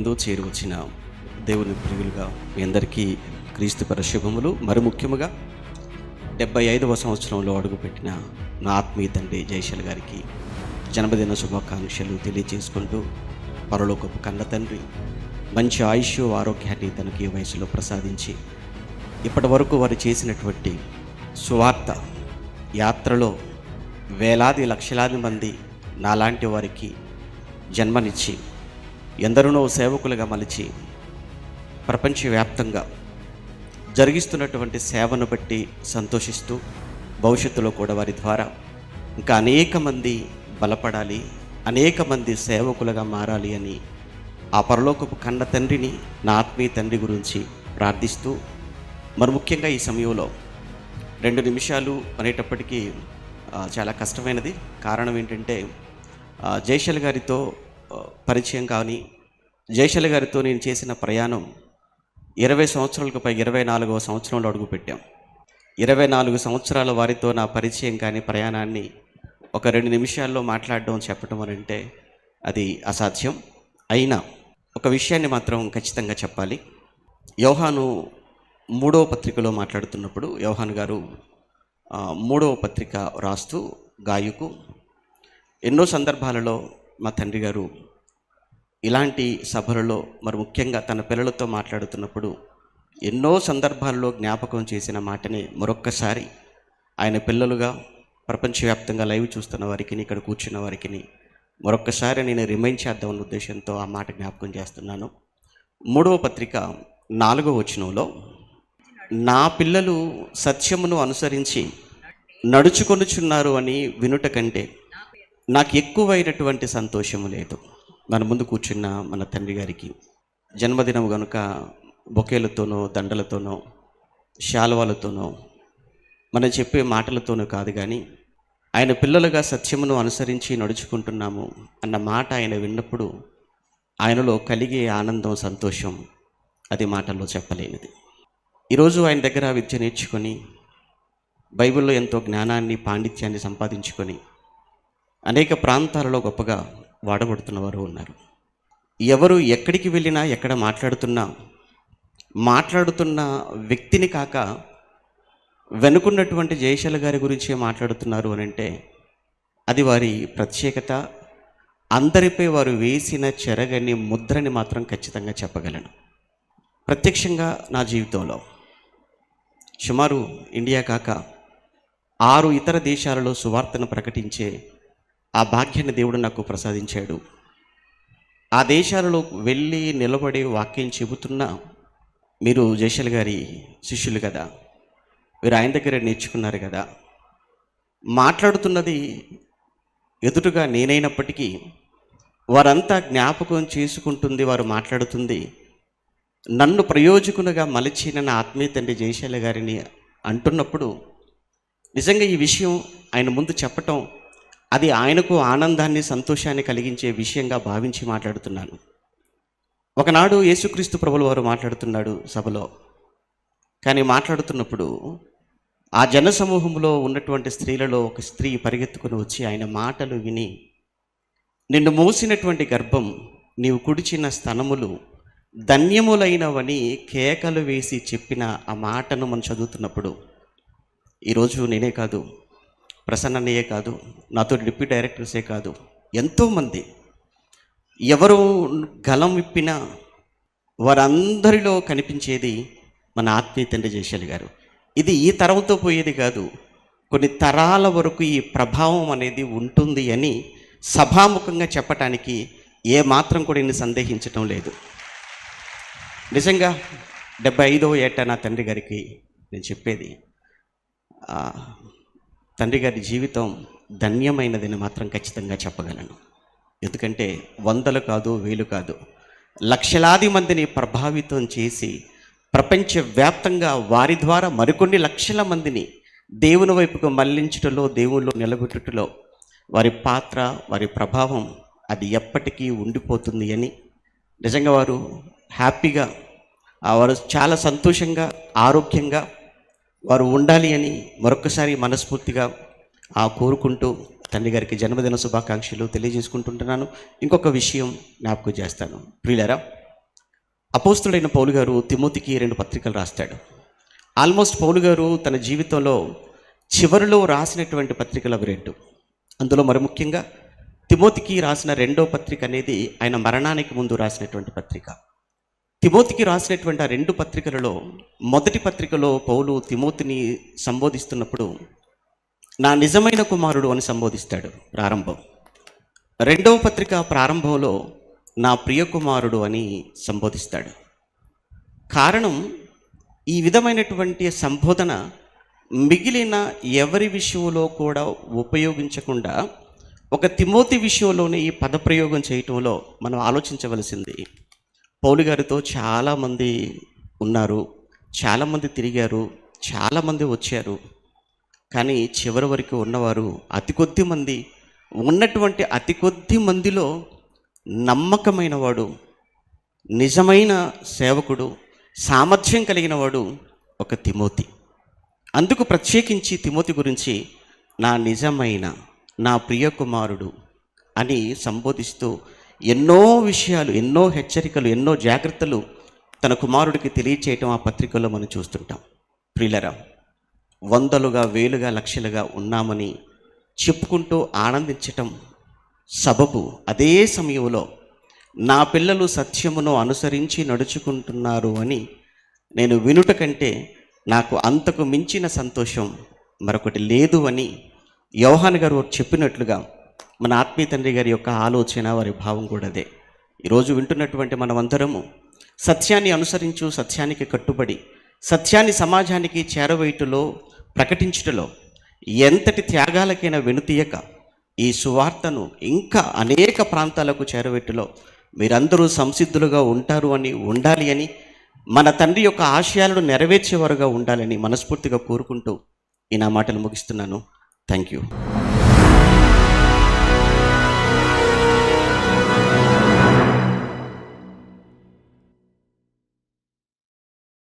యందు చేరువచ్చిన దేవుని ప్రియులుగా మీ అందరికీ క్రీస్తు పరిశుభములు మరి ముఖ్యముగా డెబ్బై ఐదవ సంవత్సరంలో అడుగుపెట్టిన నా ఆత్మీయ తండ్రి జయశల్ గారికి జన్మదిన శుభాకాంక్షలు తెలియజేసుకుంటూ పరలోకపు కన్న తండ్రి మంచి ఆయుష్ ఆరోగ్యాన్ని తనకి వయసులో ప్రసాదించి ఇప్పటి వరకు వారు చేసినటువంటి సువార్త యాత్రలో వేలాది లక్షలాది మంది నాలాంటి వారికి జన్మనిచ్చి ఎందరినో సేవకులుగా మలిచి ప్రపంచవ్యాప్తంగా జరిగిస్తున్నటువంటి సేవను బట్టి సంతోషిస్తూ భవిష్యత్తులో కూడా వారి ద్వారా ఇంకా అనేక మంది బలపడాలి అనేక మంది సేవకులుగా మారాలి అని ఆ పరలోకపు కన్న తండ్రిని నా ఆత్మీయ తండ్రి గురించి ప్రార్థిస్తూ మరి ముఖ్యంగా ఈ సమయంలో రెండు నిమిషాలు అనేటప్పటికీ చాలా కష్టమైనది. కారణం ఏంటంటే ఆ, జయశల్ గారితో పరిచయం కానీ జయశల్ గారితో నేను చేసిన ప్రయాణం ఇరవై సంవత్సరాలకు పై ఇరవై నాలుగవ సంవత్సరంలో అడుగుపెట్టాం. ఇరవై నాలుగు సంవత్సరాల వారితో నా పరిచయం కానీ ప్రయాణాన్ని ఒక రెండు నిమిషాల్లో మాట్లాడడం చెప్పడం అని అంటే అది అసాధ్యం. అయినా ఒక విషయాన్ని మాత్రం ఖచ్చితంగా చెప్పాలి. యోహాను మూడవ పత్రికలో మాట్లాడుతున్నప్పుడు యోహాన్ గారు మూడవ పత్రిక రాస్తూ గాయకు ఎన్నో సందర్భాలలో మా తండ్రి గారు ఇలాంటి సభలలో మరి ముఖ్యంగా తన పిల్లలతో మాట్లాడుతున్నప్పుడు ఎన్నో సందర్భాల్లో జ్ఞాపకం చేసిన మాటని మరొక్కసారి ఆయన పిల్లలుగా ప్రపంచవ్యాప్తంగా లైవ్ చూస్తున్న వారికి ఇక్కడ కూర్చున్న వారికి మరొక్కసారి నేను రిమైండ్ చేద్దామన్న ఉద్దేశంతో ఆ మాట జ్ఞాపకం చేస్తున్నాను. మూడవ పత్రిక నాలుగవ వచనంలో నా పిల్లలు సత్యమును అనుసరించి నడుచుకొనుచున్నారు అని వినుట కంటే నాకు ఎక్కువైనటువంటి సంతోషము లేదు. మన ముందు కూర్చున్న మన తండ్రి గారికి జన్మదినం కనుక బొకేలతోనో దండలతోనో శాలువాలతోనో మనం చెప్పే మాటలతోనూ కాదు కానీ ఆయన పిల్లలుగా సత్యమును అనుసరించి నడుచుకుంటున్నాము అన్న మాట ఆయన విన్నప్పుడు ఆయనలో కలిగే ఆనందం సంతోషం అది మాటల్లో చెప్పలేనిది. ఈరోజు ఆయన దగ్గర విద్య నేర్చుకొని బైబిల్లో ఎంతో జ్ఞానాన్ని పాండిత్యాన్ని సంపాదించుకొని అనేక ప్రాంతాలలో గొప్పగా వాడబడుతున్న వారు ఉన్నారు. ఎవరు ఎక్కడికి వెళ్ళినా ఎక్కడ మాట్లాడుతున్నా మాట్లాడుతున్న వ్యక్తిని కాక వెనుకున్నటువంటి జయశాల గారి గురించే మాట్లాడుతున్నారు అని అంటే అది వారి ప్రత్యేకత. అందరిపై వారు వేసిన చెరగని ముద్రని మాత్రం ఖచ్చితంగా చెప్పగలను. ప్రత్యక్షంగా నా జీవితంలో సుమారు ఇండియా కాక ఆరు ఇతర దేశాలలో సువార్తను ప్రకటించే ఆ భాగ్యాన్ని దేవుడు నాకు ప్రసాదించాడు. ఆ దేశాలలో వెళ్ళి నిలబడి వాక్యం చెబుతున్నా మీరు జయశల్ గారి శిష్యులు కదా? మీరు ఆయన దగ్గర నేర్చుకున్నారు కదా? మాట్లాడుతున్నది ఎదుటగా నేనైనప్పటికీ వారంతా జ్ఞాపకం చేసుకుంటుంది వారు మాట్లాడుతుంది. నన్ను ప్రయోజకునిగా మలిచిన నా ఆత్మీయ తండ్రి జయశైల గారిని అంటున్నప్పుడు నిజంగా ఈ విషయం ఆయన ముందు చెప్పటం అది ఆయనకు ఆనందాన్ని సంతోషాన్ని కలిగించే విషయంగా భావించి మాట్లాడుతున్నాను. ఒకనాడు యేసుక్రీస్తు ప్రభులు వారు మాట్లాడుతున్నాడు సభలో. కానీ మాట్లాడుతున్నప్పుడు ఆ జన సమూహంలో ఉన్నటువంటి స్త్రీలలో ఒక స్త్రీ పరిగెత్తుకుని వచ్చి ఆయన మాటలు విని నిన్ను మోసినటువంటి గర్భం నీవు కుడిచిన స్తనములు ధన్యములైనవని కేకలు వేసి చెప్పిన ఆ మాటను మనం చదువుతున్నప్పుడు ఈరోజు నేనే కాదు ప్రసన్నయ్యే కాదు నాతో డిప్యూటీ డైరెక్టర్సే కాదు ఎంతోమంది. ఎవరు గలం విప్పినా వారందరిలో కనిపించేది మన ఆత్మీయ తండ్రి జయశాలి గారు. ఇది ఈ తరంతో పోయేది కాదు కొన్ని తరాల వరకు ఈ ప్రభావం అనేది ఉంటుంది అని సభాముఖంగా చెప్పటానికి ఏ మాత్రం కూడా నేను సందేహించటం లేదు. నిజంగా డెబ్బై ఐదవ ఏట నా తండ్రి గారికి నేను చెప్పేది తండ్రి గారి జీవితం ధన్యమైనదని మాత్రం ఖచ్చితంగా చెప్పగలను. ఎందుకంటే వందలు కాదు వేలు కాదు లక్షలాది మందిని ప్రభావితం చేసి ప్రపంచవ్యాప్తంగా వారి ద్వారా మరికొన్ని లక్షల మందిని దేవుని వైపుకు మళ్ళించుటలో దేవుళ్ళు నిలబెట్టుటలో వారి పాత్ర వారి ప్రభావం అది ఎప్పటికీ ఉండిపోతుంది అని నిజంగా వారు హ్యాపీగా వారు చాలా సంతోషంగా ఆరోగ్యంగా వారు ఉండాలి అని మరొకసారి మనస్ఫూర్తిగా ఆ కోరుకుంటూ తండ్రి గారికి జన్మదిన శుభాకాంక్షలు తెలియజేసుకుంటుంటున్నాను. ఇంకొక విషయం జ్ఞాపకం చేస్తాను. ప్రియులరా అపోస్తుడైన పౌలు గారు తిమోతికి రెండు పత్రికలు రాస్తాడు. ఆల్మోస్ట్ పౌలు గారు తన జీవితంలో చివరిలో రాసినటువంటి పత్రికలు అవి రెండు. అందులో మరి ముఖ్యంగా తిమోతికి రాసిన రెండో పత్రిక అనేది ఆయన మరణానికి ముందు రాసినటువంటి పత్రిక. తిమోతికి రాసినటువంటి ఆ రెండు పత్రికలలో మొదటి పత్రికలో పౌలు తిమోతిని సంబోధిస్తున్నప్పుడు నా నిజమైన కుమారుడు అని సంబోధిస్తాడు ప్రారంభం. రెండవ పత్రిక ప్రారంభంలో నా ప్రియ కుమారుడు అని సంబోధిస్తాడు. కారణం ఈ విధమైనటువంటి సంబోధన మిగిలిన ఎవరి విషయంలో కూడా ఉపయోగించకుండా ఒక తిమోతి విషయంలోనే ఈ పదప్రయోగం చేయటంలో మనం ఆలోచించవలసింది. పౌలు గారితో చాలామంది ఉన్నారు. చాలామంది తిరిగారు. చాలామంది వచ్చారు. కానీ చివరి వరకు ఉన్నవారు అతి కొద్ది మంది ఉన్నటువంటి అతి కొద్ది మందిలో నమ్మకమైన వాడు నిజమైన సేవకుడు సామర్థ్యం కలిగిన వాడు ఒక తిమోతి. అందుకు ప్రత్యేకించి తిమోతి గురించి నా నిజమైన నా ప్రియ కుమారుడు అని సంబోధిస్తూ ఎన్నో విషయాలు ఎన్నో హెచ్చరికలు ఎన్నో జాగ్రత్తలు తన కుమారుడికి తెలియచేయటం ఆ పత్రికలో మనం చూస్తుంటాం. ప్రియులరా వందలుగా వేలుగా లక్షలుగా ఉన్నామని చెప్పుకుంటూ ఆనందించటం సబబు అదే సమయంలో నా పిల్లలు సత్యమును అనుసరించి నడుచుకుంటున్నారు అని నేను వినుట కంటే నాకు అంతకు మించిన సంతోషం మరొకటి లేదు అని యోహాన్ గారు చెప్పినట్లుగా మన ఆత్మీయ తండ్రి గారి యొక్క ఆలోచన వారి భావం కూడా అదే. ఈరోజు వింటున్నటువంటి మనమందరము సత్యాన్ని అనుసరించు సత్యానికి కట్టుబడి సత్యాన్ని సమాజానికి చేరవేయుటలో ప్రకటించుటలో ఎంతటి త్యాగాలకైనా వెనుతీయక ఈ సువార్తను ఇంకా అనేక ప్రాంతాలకు చేరవేట్టులో మీరందరూ సంసిద్ధులుగా ఉంటారు అని ఉండాలి అని మన తండ్రి యొక్క ఆశయాలను నెరవేర్చేవారుగా ఉండాలని మనస్ఫూర్తిగా కోరుకుంటూ ఈ నా మాటలు ముగిస్తున్నాను. Thank you.